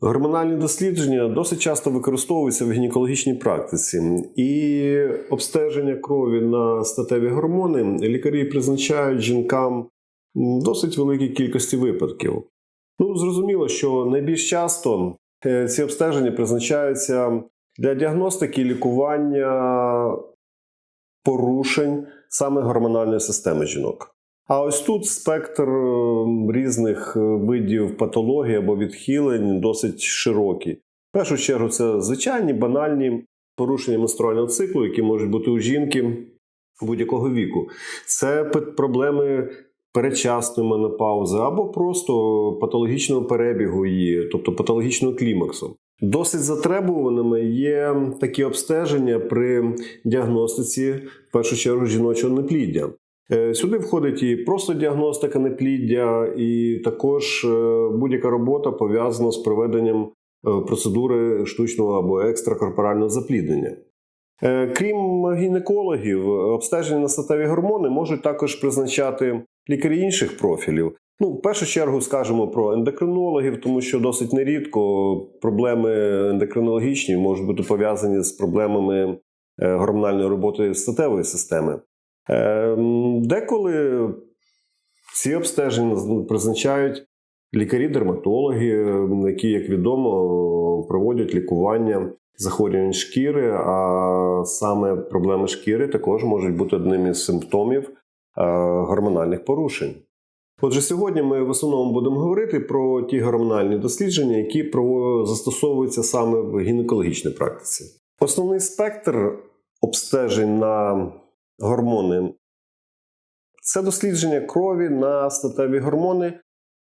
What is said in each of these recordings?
Гормональні дослідження досить часто використовуються в гінекологічній практиці, і обстеження крові на статеві гормони лікарі призначають жінкам досить великій кількості випадків. Ну, зрозуміло, що найбільш часто е, ці обстеження призначаються для діагностики і лікування порушень саме гормональної системи жінок. А ось тут спектр е, різних е, видів патології або відхилень досить широкий. В першу чергу, це звичайні банальні порушення менструального циклу, які можуть бути у жінки будь-якого віку. Це проблеми передчасної менопаузи або просто патологічного перебігу її, тобто патологічного клімаксу. Досить затребуваними є такі обстеження при діагностиці, в першу чергу, жіночого непліддя. Е, Сюди входить і просто діагностика непліддя, і також е, будь-яка робота пов'язана з проведенням е, процедури штучного або екстракорпорального запліднення. Крім гінекологів, обстеження на статеві гормони можуть також призначати лікарі інших профілів. Ну, в першу чергу скажемо про ендокринологів, тому що досить нерідко проблеми ендокринологічні можуть бути пов'язані з проблемами гормональної роботи статевої системи. Е, Деколи ці обстеження призначають лікарі-дерматологи, е, які, як відомо, проводять лікування захворювань шкіри, а саме проблеми шкіри також можуть бути одним із симптомів е, гормональних порушень. Отже, сьогодні ми в основному будемо говорити про ті гормональні дослідження, які застосовуються саме в гінекологічній практиці. Основний спектр обстежень на гормони це дослідження крові на статеві гормони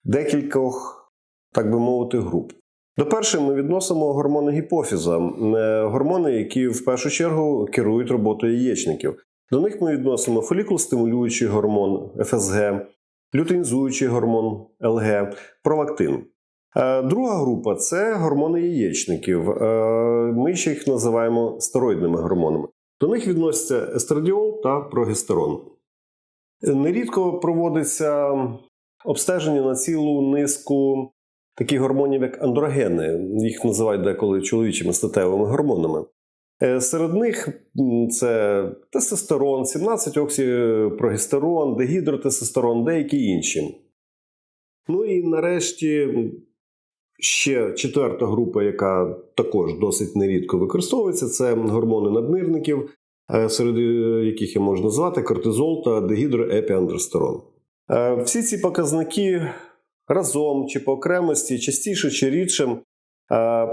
декількох, так би мовити, груп. До першої ми відносимо гормони гіпофіза, е, гормони, які в першу чергу керують роботою яєчників. До них ми відносимо фолікулостимулюючий гормон ФСГ, лютеїнізуючий гормон ЛГ, пролактин. Е, Друга група це гормони яєчників. Е, Ми ще їх називаємо стероїдними гормонами. До них відносяться естрадіол та прогестерон. Нерідко проводиться обстеження на цілу низку таких гормонів, як андрогени. Їх називають деколи чоловічими статевими гормонами. Е, Серед них це тестостерон, 17 оксіпрогестерон, дегідротестостерон, деякі інші. Ну і нарешті ще четверта група, яка також досить нерідко використовується, це гормони наднирників, е, серед е, яких я можу назвати кортизол та дегідроепіандростерон. Е, Всі ці показники разом чи по окремості, частіше чи рідше,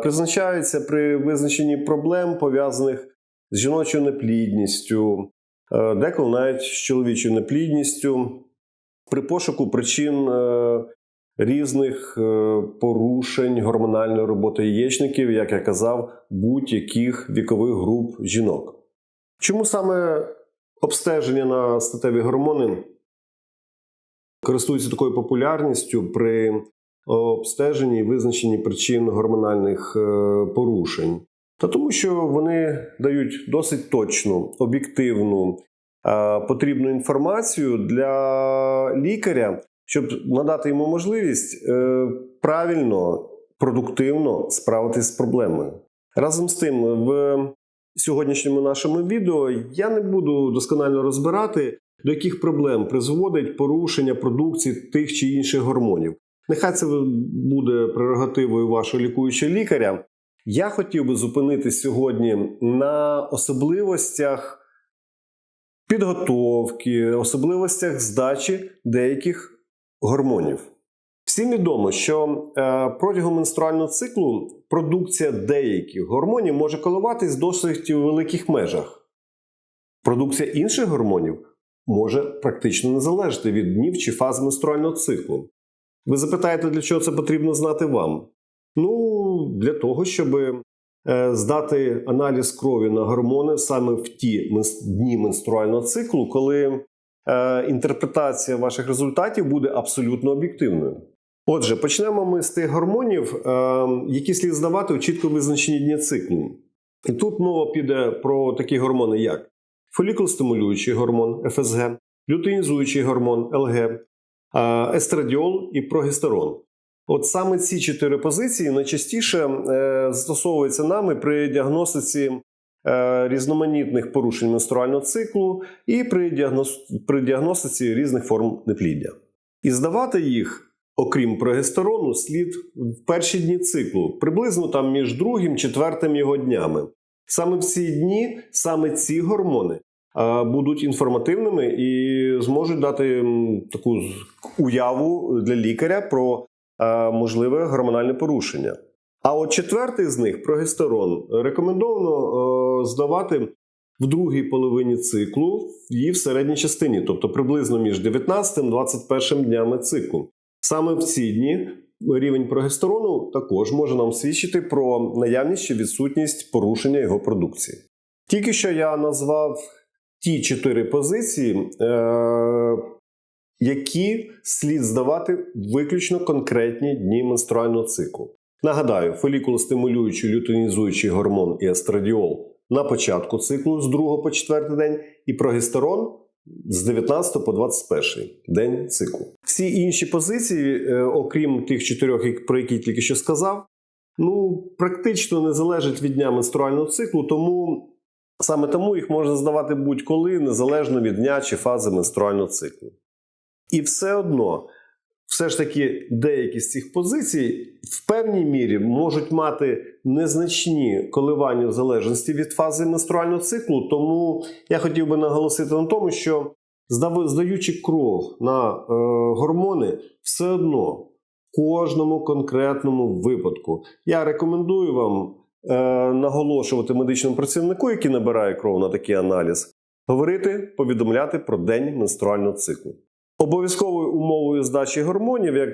призначаються при визначенні проблем, пов'язаних з жіночою неплідністю, деколи навіть з чоловічою неплідністю, при пошуку причин різних е, порушень гормональної роботи яєчників, як я казав, будь-яких вікових груп жінок. Чому саме обстеження на статеві гормони користуються такою популярністю при обстеженні і визначенні причин гормональних е, порушень? Та тому, що вони дають досить точну, об'єктивну, е, потрібну інформацію для лікаря, щоб надати йому можливість е, правильно, продуктивно справитися з проблемою. Разом з тим, в сьогоднішньому нашому відео я не буду досконально розбирати, до яких проблем призводить порушення продукції тих чи інших гормонів. Нехай це буде прерогативою вашого лікуючого лікаря. Я хотів би зупинитись сьогодні на особливостях підготовки, особливостях здачі деяких гормонів. Всім відомо, що е, протягом менструального циклу продукція деяких гормонів може коливатись в досить великих межах. Продукція інших гормонів може практично не залежати від днів чи фаз менструального циклу. Ви запитаєте, для чого це потрібно знати вам? Ну, для того, щоб е, здати аналіз крові на гормони саме в ті дні менструального циклу, коли інтерпретація ваших результатів буде абсолютно об'єктивною. Отже, почнемо ми з тих гормонів, е, які слід здавати у чітко визначені дні циклу. І тут мова піде про такі гормони, як фолікулостимулюючий гормон ФСГ, лютеїнізуючий гормон ЛГ, е, естрадіол і прогестерон. От саме ці чотири позиції найчастіше е, застосовуються нами при діагностиці е, різноманітних порушень менструального циклу і при, діагноз... при діагностиці різних форм непліддя. І здавати їх, окрім прогестерону, слід в перші дні циклу, приблизно там між другим четвертим його днями. Саме в ці дні саме ці гормони е, будуть інформативними і зможуть дати таку уяву для лікаря про е, можливе гормональне порушення. А от четвертий з них прогестерон рекомендовано е, здавати в другій половині циклу і в середній частині, тобто приблизно між 19 і 21 днями циклу. Саме в ці дні рівень прогестерону також може нам свідчити про наявність чи відсутність порушення його продукції. Тільки що я назвав ті чотири позиції, е- які слід здавати виключно конкретні дні менструального циклу. Нагадаю, фолікулостимулюючий лютонізуючий гормон і естрадіол на початку циклу з 2 по 4 день, і прогестерон з 19 по 21 день циклу. Всі інші позиції, е, окрім тих чотирьох, про які тільки що сказав, ну практично не залежать від дня менструального циклу, тому саме тому їх можна здавати будь-коли, незалежно від дня чи фази менструального циклу. І все одно, все ж таки, деякі з цих позицій в певній мірі можуть мати незначні коливання в залежності від фази менструального циклу. Тому я хотів би наголосити на тому, що здаючи кров на е, гормони, все одно в кожному конкретному випадку я рекомендую вам е, наголошувати медичному працівнику, який набирає кров на такий аналіз, говорити, повідомляти про день менструального циклу. Обов'язковою умовою здачі гормонів, як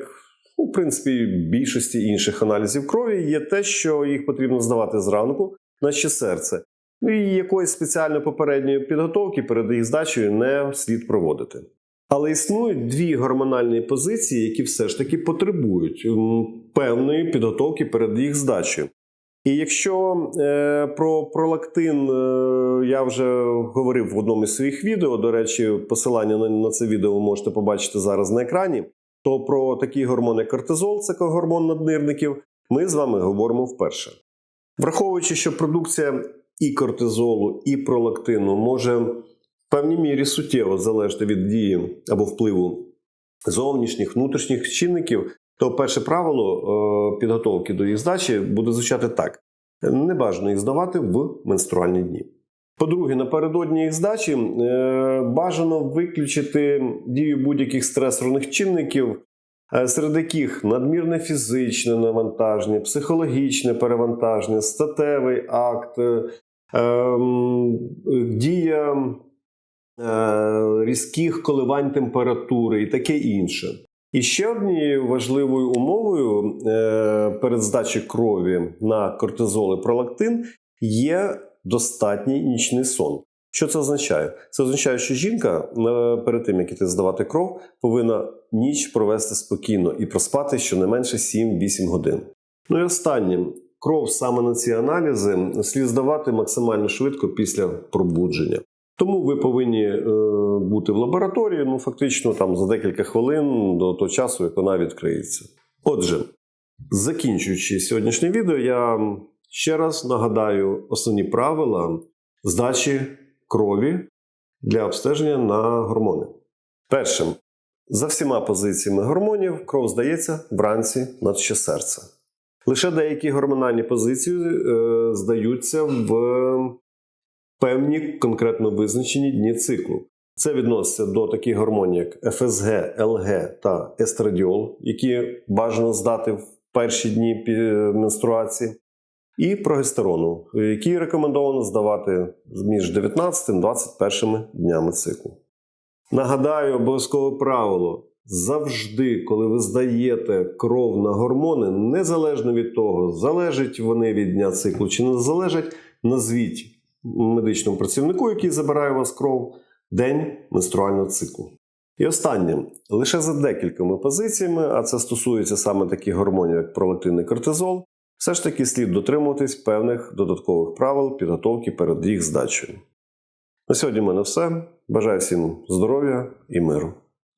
ну, в принципі більшості інших аналізів крові, є те, що їх потрібно здавати зранку, наче серце. Ну і якоїсь спеціальної попередньої підготовки перед їх здачею не слід проводити. Але існують дві гормональні позиції, які все ж таки потребують певної підготовки перед їх здачею. І якщо е, про пролактин е, я вже говорив в одному із своїх відео, до речі, посилання на, на це відео ви можете побачити зараз на екрані, то про такі гормони кортизол, це гормон наднирників, ми з вами говоримо вперше. Враховуючи, що продукція і кортизолу, і пролактину може в певній мірі суттєво залежати від дії або впливу зовнішніх, внутрішніх чинників, то перше правило е, підготовки до їх здачі буде звучати так: не бажано їх здавати в менструальні дні. По-друге, напередодні їх здачі е, бажано виключити дію будь-яких стресорних чинників, е, серед яких надмірне фізичне навантаження, психологічне перевантаження, статевий акт, ем, дія різких коливань температури і таке інше. І ще однією важливою умовою е, перед здачею крові на кортизол і пролактин є достатній нічний сон. Що це означає? Це означає, що жінка е, перед тим, як іти здавати кров, повинна ніч провести спокійно і проспати щонайменше 7-8 годин. Ну і останнє. Кров саме на ці аналізи слід здавати максимально швидко після пробудження. Тому ви повинні е, бути в лабораторії, ну фактично там за декілька хвилин до того часу, як вона відкриється. Отже, закінчуючи сьогоднішнє відео, я ще раз нагадаю основні правила здачі крові для обстеження на гормони. Першим, за всіма позиціями гормонів, кров здається вранці наче серце. Лише деякі гормональні позиції е, здаються в певні конкретно визначені дні циклу. Це відноситься до таких гормонів, як ФСГ, ЛГ та естрадіол, які бажано здати в перші дні менструації, і прогестерону, які рекомендовано здавати між 19 і 21 днями циклу. Нагадаю, обов'язкове правило. Завжди, коли ви здаєте кров на гормони, незалежно від того, залежать вони від дня циклу чи не залежать, назвіть медичному працівнику, який забирає у вас кров, день менструального циклу. І останнє, лише за декількома позиціями, а це стосується саме таких гормонів, як пролактин і кортизол, все ж таки слід дотримуватись певних додаткових правил підготовки перед їх здачею. На сьогодні в мене все. Бажаю всім здоров'я і миру.